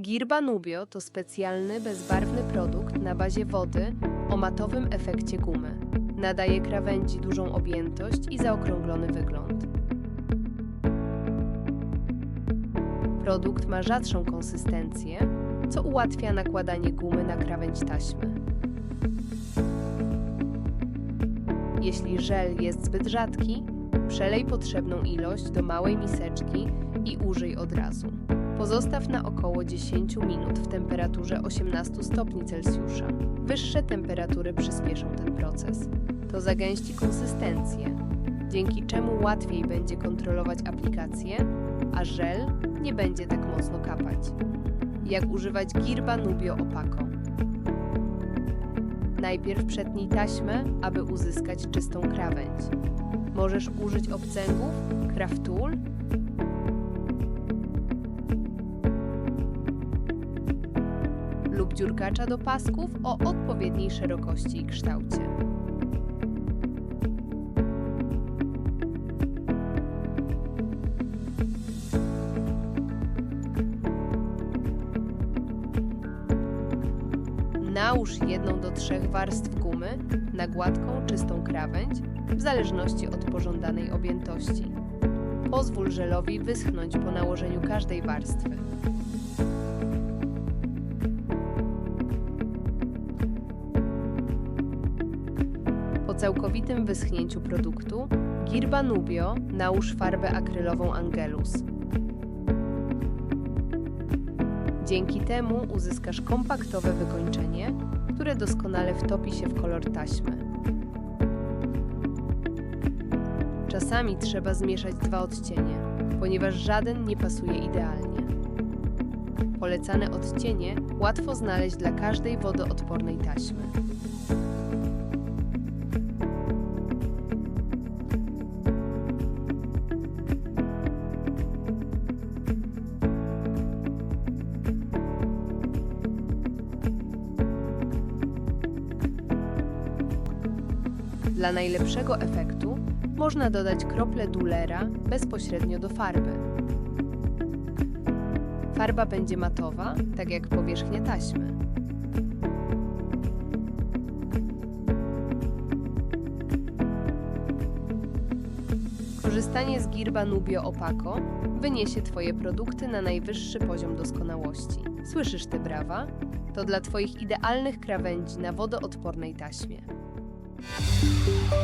Girba Nubio to specjalny, bezbarwny produkt na bazie wody o matowym efekcie gumy. Nadaje krawędzi dużą objętość i zaokrąglony wygląd. Produkt ma rzadszą konsystencję, co ułatwia nakładanie gumy na krawędź taśmy. Jeśli żel jest zbyt rzadki, przelej potrzebną ilość do małej miseczki i użyj od razu. Pozostaw na około 10 minut w temperaturze 18 stopni Celsjusza. Wyższe temperatury przyspieszą ten proces. To zagęści konsystencję, dzięki czemu łatwiej będzie kontrolować aplikację, a żel nie będzie tak mocno kapać. Jak używać Girba Nubio Opaco? Najpierw przetnij taśmę, aby uzyskać czystą krawędź. Możesz użyć obcęgów, craft tool dziurkacza do pasków o odpowiedniej szerokości i kształcie. Nałóż jedną do trzech warstw gumy na gładką, czystą krawędź, w zależności od pożądanej objętości. Pozwól żelowi wyschnąć po nałożeniu każdej warstwy. Całkowitym wyschnięciu produktu, Girba Nubio nałóż farbę akrylową Angelus. Dzięki temu uzyskasz kompaktowe wykończenie, które doskonale wtopi się w kolor taśmy. Czasami trzeba zmieszać dwa odcienie, ponieważ żaden nie pasuje idealnie. Polecane odcienie łatwo znaleźć dla każdej wodoodpornej taśmy. Dla najlepszego efektu można dodać krople dulera bezpośrednio do farby. Farba będzie matowa, tak jak powierzchnia taśmy. Korzystanie z Girba Nubio Opaco wyniesie Twoje produkty na najwyższy poziom doskonałości. Słyszysz te brawa? To dla Twoich idealnych krawędzi na wodoodpornej taśmie. Música